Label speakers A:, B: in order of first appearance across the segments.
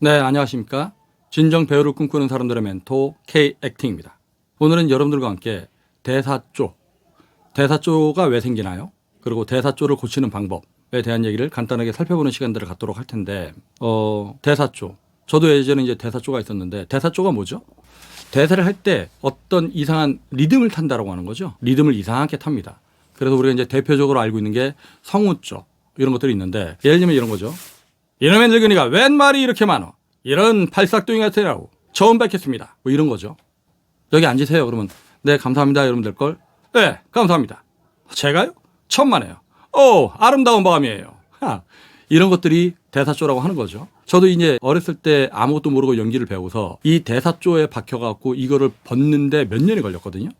A: 네, 안녕하십니까. 진정 배우를 꿈꾸는 사람들의 멘토 K 액팅입니다. 오늘은 여러분들과 함께 대사조, 대사조가 왜 생기나요? 그리고 대사조를 고치는 방법에 대한 얘기를 간단하게 살펴보는 시간들을 갖도록 할 텐데, 어, 대사조. 저도 예전에 이제 대사조가 있었는데, 대사조가 뭐죠? 대사를 할 때 어떤 이상한 리듬을 탄다라고 하는 거죠. 리듬을 이상하게 탑니다. 그래서 우리가 이제 대표적으로 알고 있는 게 성우조 이런 것들이 있는데 예를 들면 이런 거죠. 이놈의 늙은이가 웬 말이 이렇게 많어? 이런 팔싹둥이 같으라고 처음 뵙겠습니다. 뭐 이런 거죠. 여기 앉으세요. 그러면 네 감사합니다. 여러분 될 걸. 네 감사합니다. 제가요? 천만에요. 오 아름다운 밤이에요. 하, 이런 것들이 대사조라고 하는 거죠. 저도 이제 어렸을 때 아무것도 모르고 연기를 배워서 이 대사조에 박혀갖고 이거를 벗는데 몇 년이 걸렸거든요.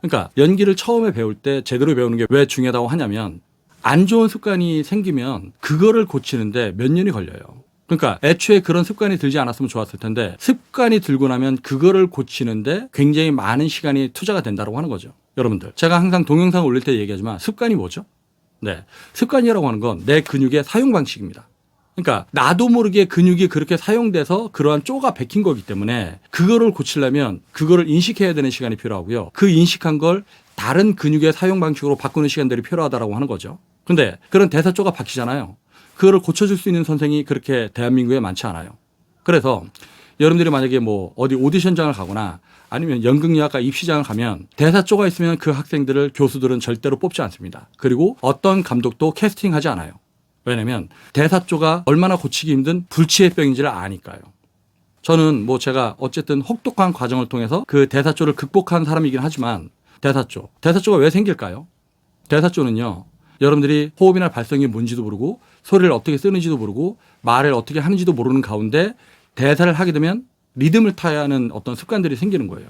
A: 그러니까 연기를 처음에 배울 때 제대로 배우는 게 왜 중요하다고 하냐면 안 좋은 습관이 생기면 그거를 고치는데 몇 년이 걸려요. 그러니까 애초에 그런 습관이 들지 않았으면 좋았을 텐데 습관이 들고 나면 그거를 고치는데 굉장히 많은 시간이 투자가 된다고 하는 거죠. 여러분들. 제가 항상 동영상 올릴 때 얘기하지만 습관이 뭐죠? 네. 습관이라고 하는 건 내 근육의 사용 방식입니다. 그러니까 나도 모르게 근육이 그렇게 사용돼서 그러한 쪼가 박힌 거기 때문에 그거를 고치려면 그거를 인식해야 되는 시간이 필요하고요. 그 인식한 걸 다른 근육의 사용 방식으로 바꾸는 시간들이 필요하다라고 하는 거죠. 근데 그런 대사조가 박히잖아요. 그거를 고쳐줄 수 있는 선생이 그렇게 대한민국에 많지 않아요. 그래서 여러분들이 만약에 뭐 어디 오디션장을 가거나 아니면 연극영화과 입시장을 가면 대사조가 있으면 그 학생들을 교수들은 절대로 뽑지 않습니다. 그리고 어떤 감독도 캐스팅하지 않아요. 왜냐면 대사조가 얼마나 고치기 힘든 불치의 병인지를 아니까요. 저는 뭐 제가 어쨌든 혹독한 과정을 통해서 그 대사조를 극복한 사람이긴 하지만 대사조. 대사조가 왜 생길까요? 대사조는요. 여러분들이 호흡이나 발성이 뭔지도 모르고 소리를 어떻게 쓰는지도 모르고 말을 어떻게 하는지도 모르는 가운데 대사를 하게 되면 리듬을 타야 하는 어떤 습관들이 생기는 거예요.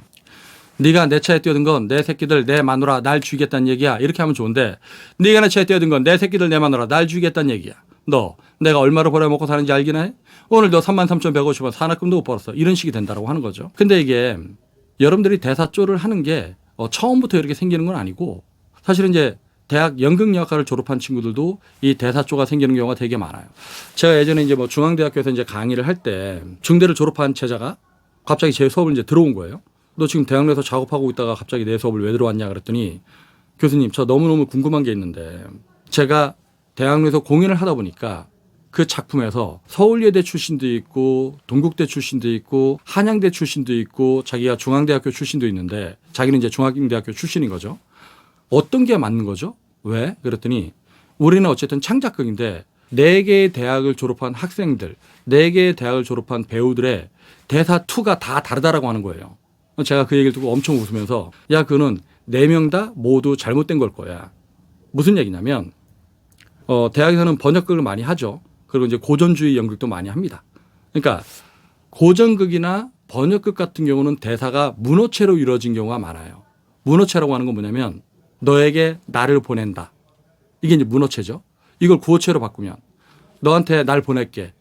A: 네가 내 차에 뛰어든 건 내 새끼들 내 마누라 날 죽이겠다는 얘기야. 이렇게 하면 좋은데 네가 내 차에 뛰어든 건 내 새끼들 내 마누라 날 죽이겠다는 얘기야. 너 내가 얼마로 벌어 먹고 사는지 알기나 해? 오늘 너 33,150원 산악금도 못 벌었어. 이런 식이 된다고 하는 거죠. 근데 이게 여러분들이 대사조를 하는 게 어, 처음부터 이렇게 생기는 건 아니고 사실은 이제 대학 연극영화과를 졸업한 친구들도 이 대사조가 생기는 경우가 되게 많아요. 제가 예전에 이제 뭐 중앙대학교에서 이제 강의를 할 때 중대를 졸업한 제자가 갑자기 제 수업을 이제 들어온 거예요. 너 지금 대학 내에서 작업하고 있다가 갑자기 내 수업을 왜 들어왔냐 그랬더니 교수님 저 너무너무 궁금한 게 있는데 제가 대학 내에서 공연을 하다 보니까 그 작품에서 서울예대 출신도 있고 동국대 출신도 있고 한양대 출신도 있고 자기가 중앙대학교 출신도 있는데 자기는 이제 중앙대학교 출신인 거죠. 어떤 게 맞는 거죠? 왜? 그랬더니 우리는 어쨌든 창작극인데 네 개의 대학을 졸업한 학생들, 네 개의 대학을 졸업한 배우들의 대사 투가 다 다르다라고 하는 거예요. 제가 그 얘기를 듣고 엄청 웃으면서 야 그는 네 명 다 모두 잘못된 걸 거야. 무슨 얘기냐면 어 대학에서는 번역극을 많이 하죠. 그리고 이제 고전주의 연극도 많이 합니다. 그러니까 고전극이나 번역극 같은 경우는 대사가 문어체로 이루어진 경우가 많아요. 문어체라고 하는 건 뭐냐면 너에게 나를 보낸다. 이게 이제 문어체죠. 이걸 구어체로 바꾸면 너한테 날 보낼게.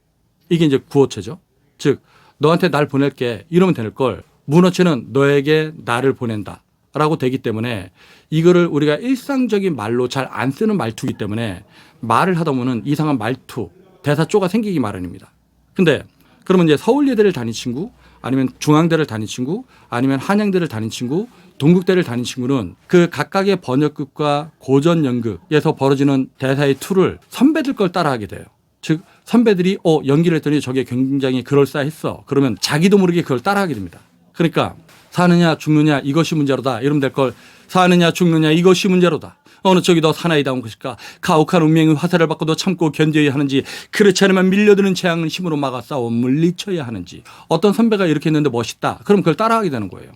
A: 이게 이제 구어체죠. 즉 너한테 날 보낼게 이러면 될 걸 문어체는 너에게 나를 보낸다. 라고 되기 때문에 이거를 우리가 일상적인 말로 잘 안 쓰는 말투이기 때문에 말을 하다 보면 이상한 말투, 대사조가 생기기 마련입니다. 근데 그러면 이제 서울예대를 다닌 친구 아니면 중앙대를 다닌 친구 아니면 한양대를 다닌 친구 동국대를 다닌 친구는 그 각각의 번역극과 고전 연극에서 벌어지는 대사의 투를 선배들 걸 따라하게 돼요. 즉 선배들이 어 연기를 했더니 저게 굉장히 그럴싸했어. 그러면 자기도 모르게 그걸 따라하게 됩니다. 그러니까 사느냐 죽느냐 이것이 문제로다. 이러면 될 걸 사느냐 죽느냐 이것이 문제로다. 어느 쪽이 더 사나이다운 것일까? 가혹한 운명의 화살을 받고도 참고 견뎌야 하는지 그렇지 않으면 밀려드는 재앙은 힘으로 막아 싸워 물리쳐야 하는지 어떤 선배가 이렇게 했는데 멋있다. 그럼 그걸 따라하게 되는 거예요.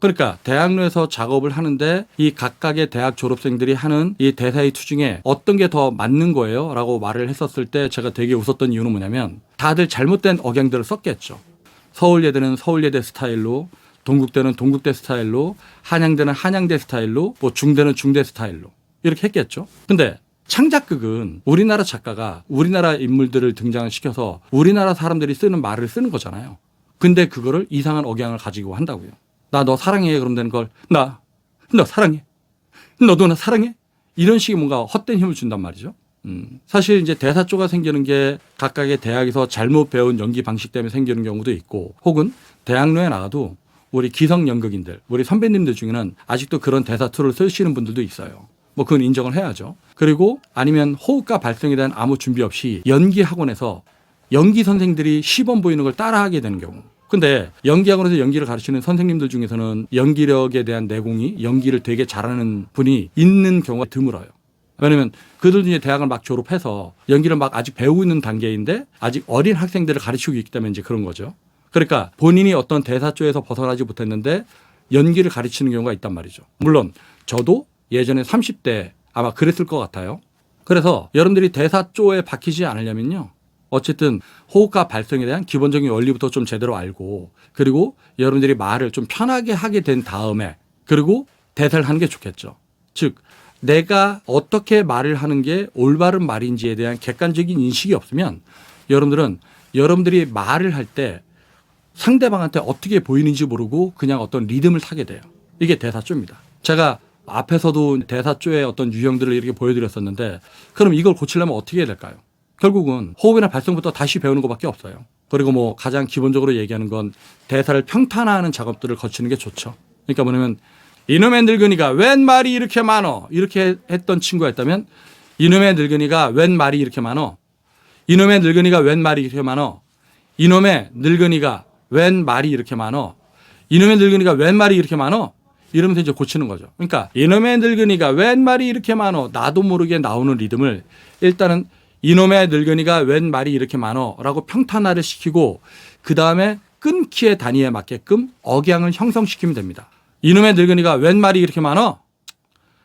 A: 그러니까 대학로에서 작업을 하는데 이 각각의 대학 졸업생들이 하는 이 대사의 투 중에 어떤 게 더 맞는 거예요? 라고 말을 했었을 때 제가 되게 웃었던 이유는 뭐냐면 다들 잘못된 억양들을 썼겠죠. 서울예대는 서울예대 스타일로 동국대는 동국대 스타일로 한양대는 한양대 스타일로 뭐 중대는 중대 스타일로 이렇게 했겠죠. 근데 창작극은 우리나라 작가가 우리나라 인물들을 등장을 시켜서 우리나라 사람들이 쓰는 말을 쓰는 거잖아요. 근데 그거를 이상한 억양을 가지고 한다고요. 나 너 사랑해 그럼 되는 걸 나 너 사랑해 너도 나 사랑해 이런 식의 뭔가 헛된 힘을 준단 말이죠. 음, 사실 이제 대사조가 생기는 게 각각의 대학에서 잘못 배운 연기 방식 때문에 생기는 경우도 있고 혹은 대학로에 나가도 우리 기성 연극인들, 우리 선배님들 중에는 아직도 그런 대사투를 쓰시는 분들도 있어요. 뭐 그건 인정을 해야죠. 그리고 아니면 호흡과 발성에 대한 아무 준비 없이 연기 학원에서 연기 선생들이 시범 보이는 걸 따라하게 되는 경우. 근데 연기 학원에서 연기를 가르치는 선생님들 중에서는 연기력에 대한 내공이 연기를 되게 잘하는 분이 있는 경우가 드물어요. 왜냐면 그들도 이제 대학을 막 졸업해서 연기를 막 아직 배우고 있는 단계인데 아직 어린 학생들을 가르치고 있기 때문에 이제 그런 거죠. 그러니까 본인이 어떤 대사조에서 벗어나지 못했는데 연기를 가르치는 경우가 있단 말이죠. 물론 저도 예전에 30대 아마 그랬을 것 같아요. 그래서 여러분들이 대사조에 박히지 않으려면요. 어쨌든 호흡과 발성에 대한 기본적인 원리부터 좀 제대로 알고 그리고 여러분들이 말을 좀 편하게 하게 된 다음에 그리고 대사를 하는 게 좋겠죠. 즉 내가 어떻게 말을 하는 게 올바른 말인지에 대한 객관적인 인식이 없으면 여러분들은 여러분들이 말을 할 때 상대방한테 어떻게 보이는지 모르고 그냥 어떤 리듬을 타게 돼요. 이게 대사조입니다. 제가 앞에서도 대사조의 어떤 유형들을 이렇게 보여드렸었는데 그럼 이걸 고치려면 어떻게 해야 될까요? 결국은 호흡이나 발성부터 다시 배우는 것밖에 없어요. 그리고 뭐 가장 기본적으로 얘기하는 건 대사를 평탄화하는 작업들을 거치는 게 좋죠. 그러니까 뭐냐면 이놈의 늙은이가 웬 말이 이렇게 많어 이렇게 했던 친구가 있다면 이놈의 늙은이가 웬 말이 이렇게 많어 이놈의 늙은이가 웬 말이 이렇게 많어 이놈의 늙은이가 웬 말이 이렇게 많어 이놈의 늙은이가 웬 말이 이렇게 많어 이러면서 이제 고치는 거죠. 그러니까 이놈의 늙은이가 웬 말이 이렇게 많어 나도 모르게 나오는 리듬을 일단은 이놈의 늙은이가 웬 말이 이렇게 많어라고 평탄화를 시키고 그 다음에 끊기의 단위에 맞게끔 억양을 형성시키면 됩니다. 이놈의 늙은이가 웬 말이 이렇게 많어?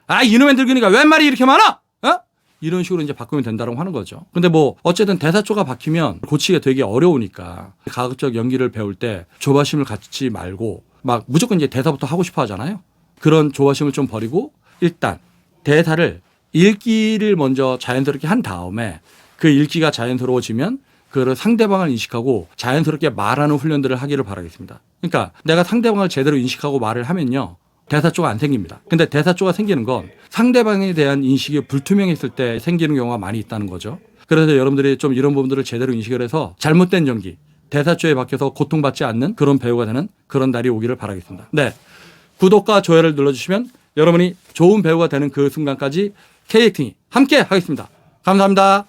A: 아 이놈의 늙은이가 웬 말이 이렇게 많아? 어? 이런 식으로 이제 바꾸면 된다고 하는 거죠. 근데 뭐 어쨌든 대사조가 박히면 고치기가 되게 어려우니까 가급적 연기를 배울 때 조바심을 갖지 말고 막 무조건 이제 대사부터 하고 싶어 하잖아요. 그런 조바심을 좀 버리고 일단 대사를 읽기를 먼저 자연스럽게 한 다음에 그 읽기가 자연스러워지면 그를 상대방을 인식하고 자연스럽게 말하는 훈련들을 하기를 바라겠습니다. 그러니까 내가 상대방을 제대로 인식하고 말을 하면요. 대사조가 안 생깁니다. 근데 대사조가 생기는 건 상대방에 대한 인식이 불투명했을 때 생기는 경우가 많이 있다는 거죠. 그래서 여러분들이 좀 이런 부분들을 제대로 인식을 해서 잘못된 연기, 대사조에 박혀서 고통받지 않는 그런 배우가 되는 그런 날이 오기를 바라겠습니다. 네. 구독과 좋아요를 눌러주시면 여러분이 좋은 배우가 되는 그 순간까지 K액팅이 함께 하겠습니다. 감사합니다.